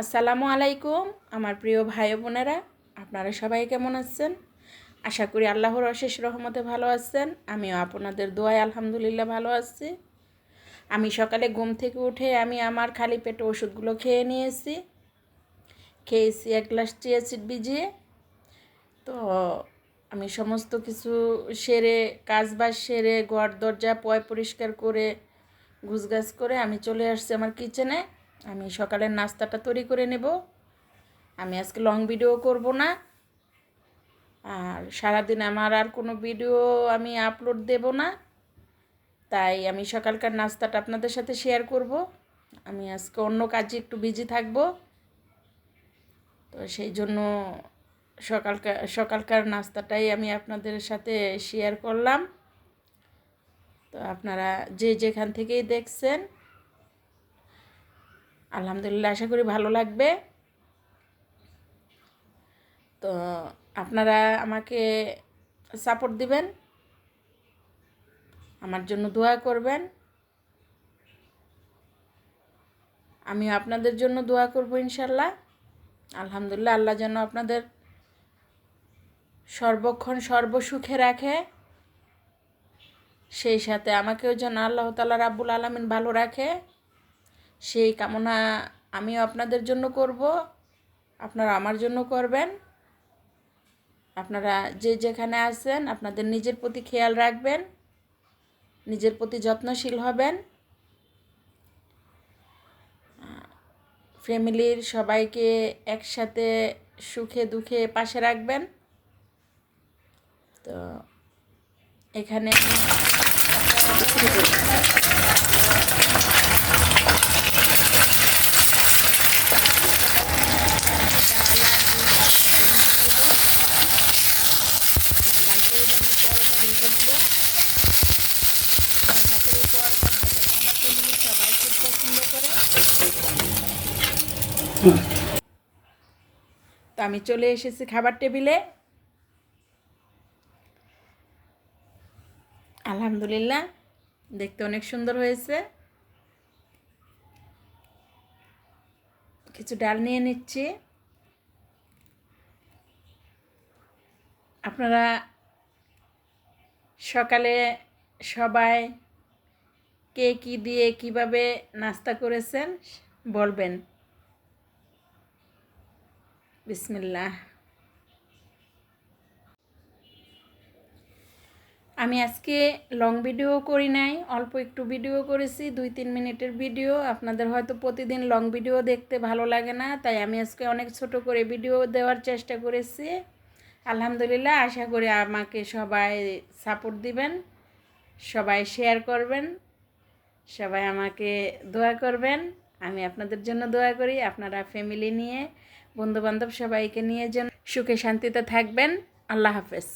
আসসালামু আলাইকুম, আমার প্রিয় ভাই বোনেরা। আপনারা সবাই কেমন আছেন? আশা করি আল্লাহর অশেষ রহমতে ভালো আছেন। আমিও আপনাদের দোয়ায় আলহামদুলিল্লাহ ভালো আছি। আমি সকালে ঘুম থেকে উঠে আমি আমার খালি পেটে ওষুধগুলো খেয়ে নিয়েছি। খেয়েছি এক গ্লাস চিয়া সিড ভিজিয়ে। তো আমি সমস্ত কিছু সেরে কাজ বাজ সেরে, ঘর দরজা পয় পরিষ্কার করে, গুছগাছ করে আমি চলে আসছি আমার কিচেনে। আমি সকালের নাস্তাটা তৈরি করে নেব। আমি আজকে লং ভিডিও করব না। আর সারাদিন আমার আর কোনো ভিডিও আমি আপলোড দেব না। তাই আমি সকালকার নাস্তাটা আপনাদের সাথে শেয়ার করব। আমি আজকে অন্য কাজে একটু বিজি থাকব। তো সেই জন্য সকালকার সকালকার নাস্তাটাই আমি আপনাদের সাথে শেয়ার করলাম। তো আপনারা যে যেখান থেকেই দেখছেন আলহামদুলিল্লাহ, আশা করি ভালো লাগবে। তো আপনারা আমাকে সাপোর্ট দিবেন। আমার জন্য দোয়া করবেন। আমি আপনাদের জন্য দোয়া করব ইনশাল্লাহ আলহামদুলিল্লাহ, আল্লাহ যেন আপনাদের সর্বক্ষণ সর্বসুখে রাখে। সেই সাথে আমাকেও যেন আল্লাহ তালা রাব্বুল আলমিন ভালো রাখে। সেই কামনা আমিও আপনাদের জন্য করব। আপনারা আমার জন্য করবেন। আপনারা যে যেখানে আছেন, আপনাদের নিজের প্রতি খেয়াল রাখবেন। নিজের প্রতি যত্নশীল হবেন। ফ্যামিলির সবাইকে একসাথে সুখে দুঃখে পাশে রাখবেন। তো এখানে তো আমি চলে এসেছি খাবার টেবিলে। আলহামদুলিল্লাহ, দেখতে অনেক সুন্দর হয়েছে। কিছু ডাল নিয়ে নিচ্ছি। আপনারা সকালে সবাই কে কী দিয়ে কীভাবে নাস্তা করেছেন বলবেন। বিসমিল্লাহ। আমি আজকে লং ভিডিও করি নাই, অল্প একটু ভিডিও করেছি, দুই তিন মিনিটের ভিডিও। আপনাদের হয়তো প্রতিদিন লং ভিডিও দেখতে ভালো লাগে না, তাই আমি আজকে অনেক ছোট করে ভিডিও দেওয়ার চেষ্টা করেছি। আলহামদুলিল্লাহ, আশা করি আমাকে সবাই সাপোর্ট দিবেন, সবাই শেয়ার করবেন, সবাই আমাকে দোয়া করবেন। আমি আপনাদের জন্য দোয়া করি, আপনারা ফ্যামিলি নিয়ে, বন্ধুবান্ধব সবাইকে নিয়ে যেন সুখে শান্তিতে থাকবেন। আল্লাহ হাফেজ।